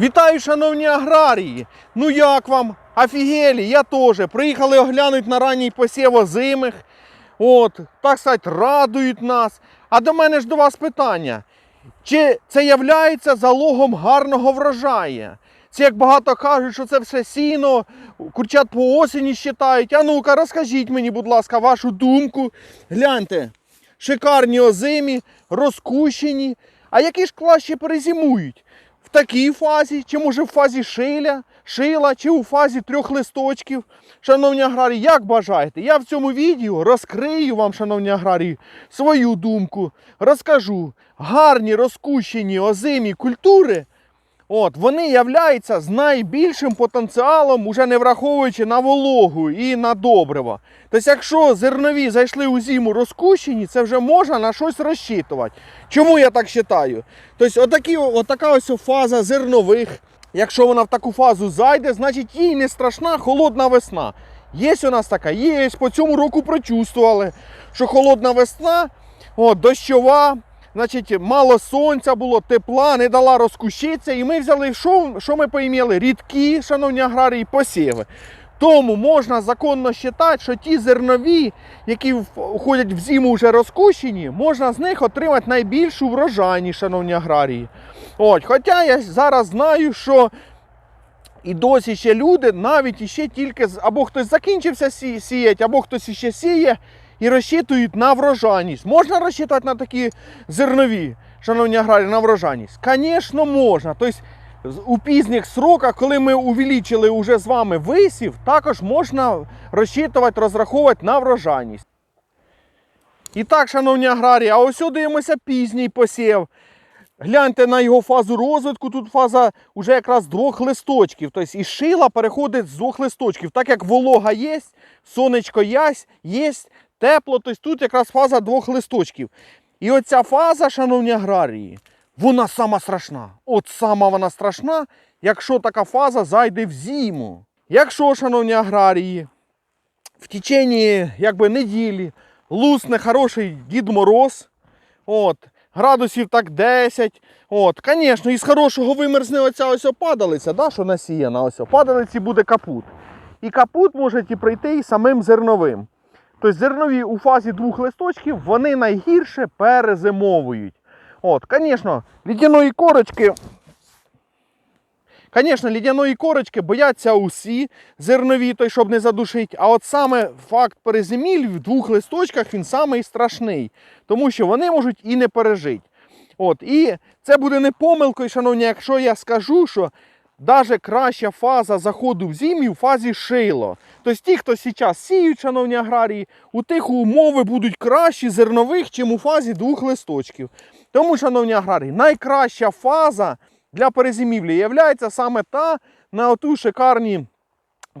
Вітаю, шановні аграрії! Ну як вам? Офігелі, я теж. Приїхали оглянути на ранній посів озимих. От, так сказати, радують нас. А до мене ж до вас питання. Чи це являється залогом гарного врожаю? Це як багато кажуть, що це все сіно, курчат по осені считають. А ну-ка, розкажіть мені, будь ласка, вашу думку. Гляньте, шикарні озимі, розкущені. А які ж краще перезимують? Такій фазі, чи може в фазі шиля, шила, чи у фазі трьох листочків. Шановні аграрії, як бажаєте? Я в цьому відео розкрию вам, шановні аграрії, свою думку. Розкажу. Гарні розкущені озимі культури. От, вони являються з найбільшим потенціалом, уже не враховуючи на вологу і на добриво. Тобто, якщо зернові зайшли у зиму розкущені, це вже можна на щось розчитувати. Чому я так вважаю? Тобто, отакі, отака ось фаза зернових. Якщо вона в таку фазу зайде, значить їй не страшна холодна весна. Є у нас така, є, по цьому року прочувствували, що холодна весна, от, дощова, значить, мало сонця було, тепла, не дала розкущитися. І ми взяли, що, що ми поіміли? Рідкі, шановні аграрії, посіви. Тому можна законно вважати, що ті зернові, які входять в зиму вже розкущені, можна з них отримати найбільшу врожайність, шановні аграрії. От, Хоча я зараз знаю, що і досі ще люди навіть іще тільки або хтось закінчився сіяти, або хтось іще сіє і розчитують на врожайність. Можна розчитувати на такі зернові, шановні аграрії, на врожайність? Звісно, можна. Тобто у пізніх сроках, коли ми увеличили уже з вами висів, також можна розчитувати, розраховувати на врожайність. І так, шановні аграрії, а ось дивимося пізній посів. Гляньте на його фазу розвитку. Тут фаза вже якраз двох листочків. Тобто і шила переходить з двох листочків. Так як волога є, сонечко ясь, є, тепло, тобто тут якраз фаза двох листочків. І оця фаза, шановні аграрії, вона сама страшна. От сама вона страшна, якщо така фаза зайде в зиму. Якщо, шановні аграрії, в течение якби, неділі лусне хороший Дід Мороз, от, градусів так 10. От, Звісно, із хорошого вимерзне оця ось опадалиця, да, що насіяна, ось опадалиці буде капут. І капут може прийти і самим зерновим. Тобто зернові у фазі двох листочків вони найгірше перезимовують. От, Звісно, лідяної корочки. Звісно, лідяної корочки бояться усі зернові, той, щоб не задушити. А от саме факт перезиміль в двох листочках він самий страшний, тому що вони можуть і не пережити. От, і це буде не помилкою, шановні, якщо я скажу, що навіть краща фаза заходу в зимі в фазі шило. Тобто ті, хто зараз сіють, шановні аграрії, у тих умови будуть кращі зернових, чим у фазі двох листочків. Тому, шановні аграрії, найкраща фаза для перезимівлі є саме та на оту шикарні,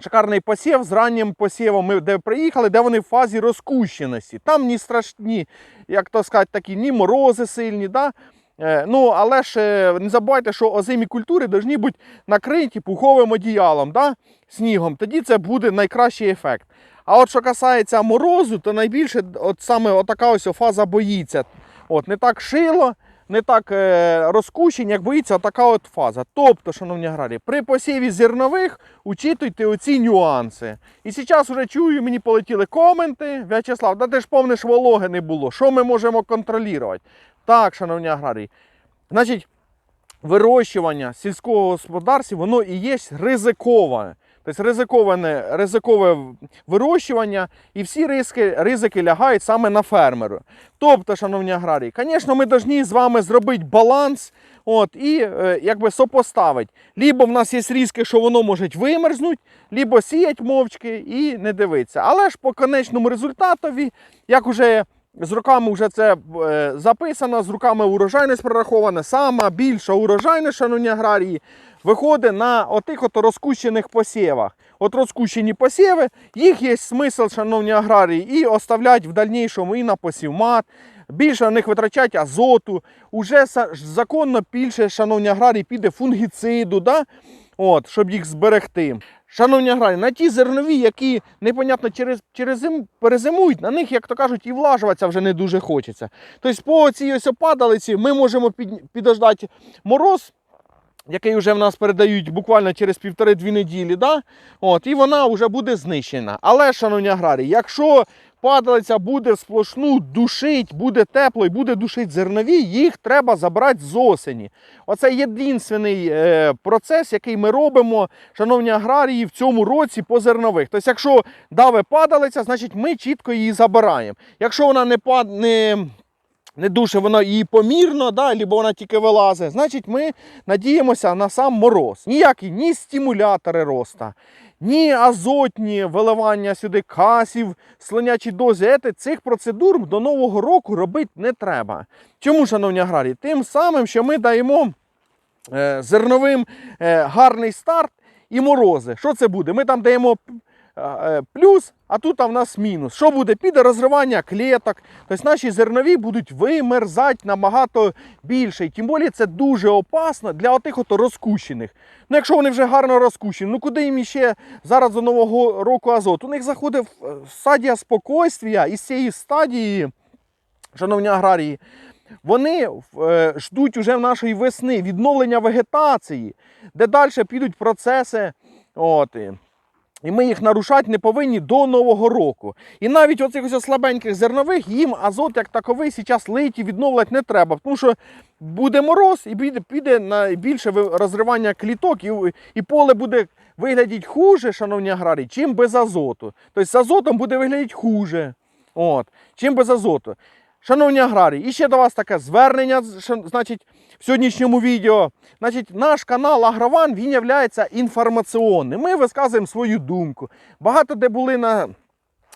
шикарний посів з раннім посівом, ми де приїхали, де вони в фазі розкущеності. Там ні страшні, як то сказати, такі ні морози сильні. Да? Е, Ну, але ж не забувайте, що озимі культури повинні бути накриті пуховим одіялом, да? снігом. Тоді це буде найкращий ефект. А от що касається морозу, то найбільше от саме отака ось фаза боїться. От, не так шило, не так е, розкущень, як боїться така от фаза. Тобто, шановні аграрії, при посіві зернових учитуйте оці нюанси. І зараз вже чую, мені полетіли коменти. В'ячеслав, да ти ж помниш, вологи не було. Що ми можемо контролювати? Так, шановні аграрії. Значить, вирощування сільського господарства, воно і є ризиковане. Тобто ризиковане, ризикове вирощування і всі ризики, ризики лягають саме на фермеру. Тобто, шановні аграрії, звісно, ми повинні з вами зробити баланс от, і е, якби сопоставити. Лібо в нас є різки, що воно може вимерзнути, лібо сіять мовчки і не дивитися. Але ж по конечному результатові, як уже з роками вже це е, записано, з роками урожайність прорахована, сама більша урожайність, шановні аграрії, виходить на отих от розкущених посівах. От розкущені посіви, їх є смисл, шановні аграрії, і оставляти в дальнішому і на посівмат, більше на них витрачати азоту. Уже законно більше, шановні аграрії, піде фунгіциду, да? От, щоб їх зберегти. Шановні аграрії, на ті зернові, які непонятно через, через зим перезимують, на них, як то кажуть, і влажуватися вже не дуже хочеться. Тобто по цій ось опадалиці ми можемо під, підождати мороз, який вже в нас передають буквально через півтори-дві неділі, да? От, і вона вже буде знищена. Але, шановні аграрії, якщо падалиця буде сплошну душить, буде тепло і буде душить зернові, їх треба забрати з осені. Оце єдиний е, процес, який ми робимо, шановні аграрії, в цьому році по зернових. Тобто, якщо даве падалиця, значить ми чітко її забираємо. Якщо вона не пад... не дуже воно її помірно, да, або вона тільки вилазить, значить ми надіємося на сам мороз. Ніякі ні стимулятори роста, ні азотні виливання сюди касів, слинячі дози. Ете, Цих процедур до Нового року робити не треба. Чому, шановні аграрії? Тим самим, що ми даємо е, зерновим е, гарний старт і морози. Що це буде? Ми там даємо е, плюс, а тут а в нас мінус. Що буде? Піде розривання клеток. Тобто наші зернові будуть вимерзати набагато більше. І тим більше це дуже опасно для отих от розкущених. Ну, якщо вони вже гарно розкущені, ну куди їм ще зараз до Нового року азот? У них заходить е, стадія спокойствія і з цієї стадії, шановні аграрії, вони е, ждуть уже в нашої весни відновлення вегетації, де далі підуть процеси. От, і- ми їх нарушати не повинні до Нового року. І навіть оцих слабеньких зернових їм азот як таковий зараз лить і відновлювати не треба. Тому що буде мороз і піде, піде на більше розривання кліток, і, і поле буде виглядати хуже, шановні аграрії, чим без азоту. Тобто з азотом буде виглядати хуже. От, чим без азоту. Шановні аграрії, і ще до вас таке звернення, значить, в сьогоднішньому відео. Значить, наш канал Агрован він є інформаційним. Ми висказуємо свою думку. Багато де були на,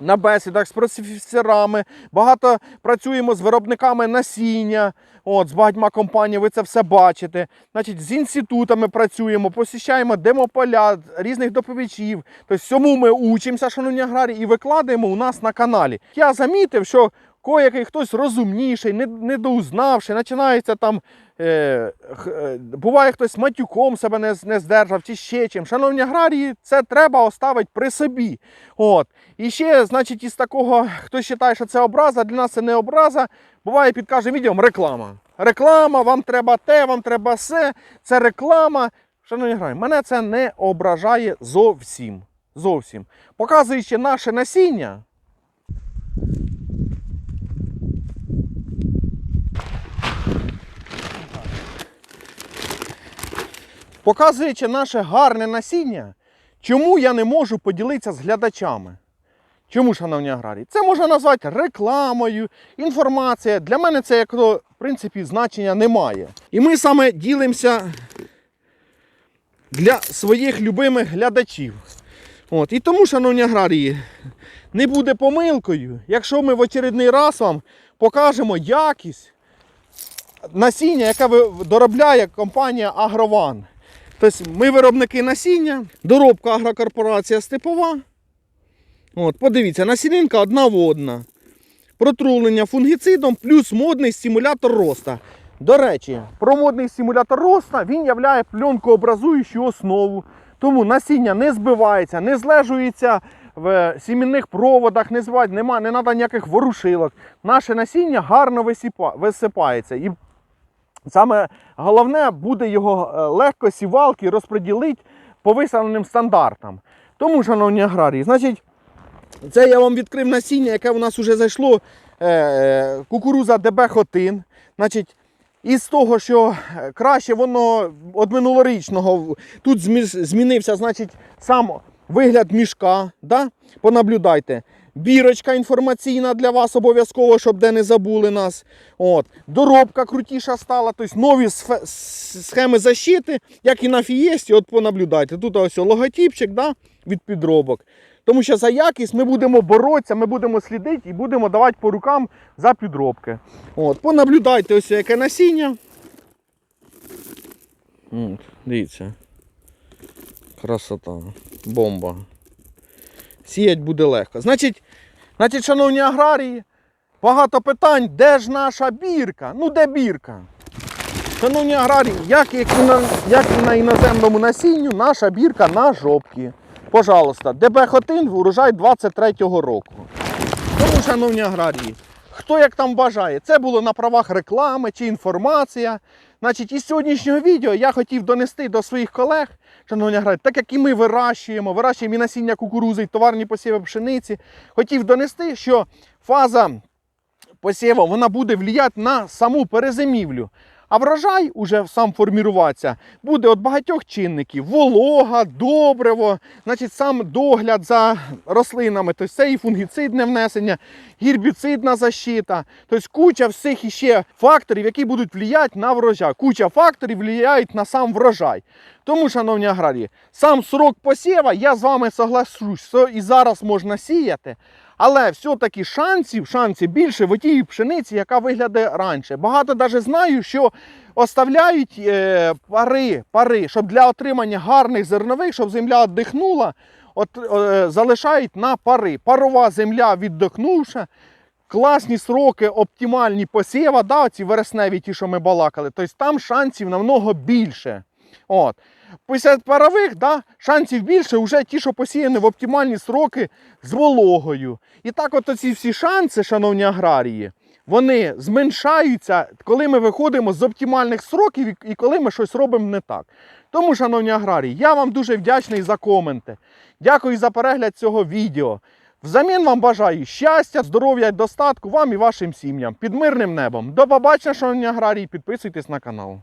на бесідах з професорами, багато працюємо з виробниками насіння. От, з багатьма компаніями ви це все бачите. Значить, з інститутами працюємо, посіщаємо демополя різних доповідачів. Тобто всьому ми учимося, шановні аграрії, і викладаємо у нас на каналі. Я замітив, що Коякий хтось розумніший, не- недоузнавший, починається там. Е, е, буває, хтось матюком себе не, не здержав чи ще чим. Шановні аграрії, це треба оставити при собі. От. І ще, значить, із такого, хто вважає, що це образа, для нас це не образа. Буває під кожним відео реклама. Реклама, вам треба те, вам треба все. Це реклама. Шановні аграрії, мене це не ображає зовсім. Зовсім. Показуючи наше насіння. Показуючи наше гарне насіння, чому я не можу поділитися з глядачами? Чому, шановні аграрії? Це можна назвати рекламою, інформація. Для мене це як то, в принципі, значення немає. І ми саме ділимося для своїх любимих глядачів. От. І тому, шановні аграрії, не буде помилкою, якщо ми в очередний раз вам покажемо якість насіння, яке доробляє компанія Агрован. Тобто ми виробники насіння, доробка агрокорпорація Степова. От, подивіться, насінинка одна водна. Протрулення фунгіцидом плюс модний стимулятор роста. До речі, про модний стимулятор роста він являє пленкообразуючу основу. Тому насіння не збивається, не злежується в сімінних проводах, не збивається, нема, не треба ніяких ворушилок. Наше насіння гарно висипається. І Саме головне буде його е, легко сівалки розподілити по виставленим стандартам. Тому, шановні аграрії, значить, це я вам відкрив насіння, яке у нас вже зайшло е, е, кукуруза ДБ Хотин. Значить, із того, що краще воно від минулорічного, тут змінився значить, сам вигляд мішка. Да? Понаблюдайте. Бірочка інформаційна для вас обов'язково, щоб де не забули нас. От. Доробка крутіша стала, тобто нові схеми защити, як і на фієсті, от понаблюдайте. Тут ось логотипчик да, від підробок. Тому що за якість ми будемо боротися, ми будемо слідити і будемо давати по рукам за підробки. От, понаблюдайте ось яке насіння. От, дивіться. Красота. Бомба. Сіять буде легко. Значить, значить, шановні аграрії, багато питань, де ж наша бірка? Ну де бірка? Шановні аграрії, як і на, як і на іноземному насінню, наша бірка на жопці. Пожалуйста, ДБ Хотин урожай 23-го року. Тому, шановні аграрії, хто як там бажає. Це було на правах реклами чи інформація. Значить, із сьогоднішнього відео я хотів донести до своїх колег, шановні грають, так як і ми вирощуємо, вирощуємо і насіння кукурузи, і товарні посіви пшениці, хотів донести, що фаза посіву вона буде впливати на саму перезимівлю. А врожай уже сам форміруватися буде від багатьох чинників: волога, добриво, значить, сам догляд за рослинами, тобто це і фунгіцидне внесення, гербіцидна защита, тобто куча всіх іще факторів, які будуть впливати на врожай. Куча факторів впливають на сам врожай. Тому, шановні аграрії, сам срок посіва, я з вами соглашусь, що і зараз можна сіяти. Але все-таки шансів, шансів більше в тій пшениці, яка виглядає раніше. Багато навіть знаю, що оставляють е, пари, пари, щоб для отримання гарних зернових, щоб земля віддихнула, от, е, залишають на пари. Парова земля віддихнувша, класні сроки, оптимальні посіва, да, ці вересневі, ті, що ми балакали. Тобто там шансів намного більше. От. Після парових да, шансів більше вже ті, що посіяні в оптимальні сроки з вологою. І так от ці всі шанси, шановні аграрії, вони зменшаються, коли ми виходимо з оптимальних сроків і- коли ми щось робимо не так. Тому, шановні аграрії, я вам дуже вдячний за коменти. Дякую за перегляд цього відео. Взамін вам бажаю щастя, здоров'я, і достатку вам і вашим сім'ям під мирним небом. До побачення, шановні аграрії, підписуйтесь на канал.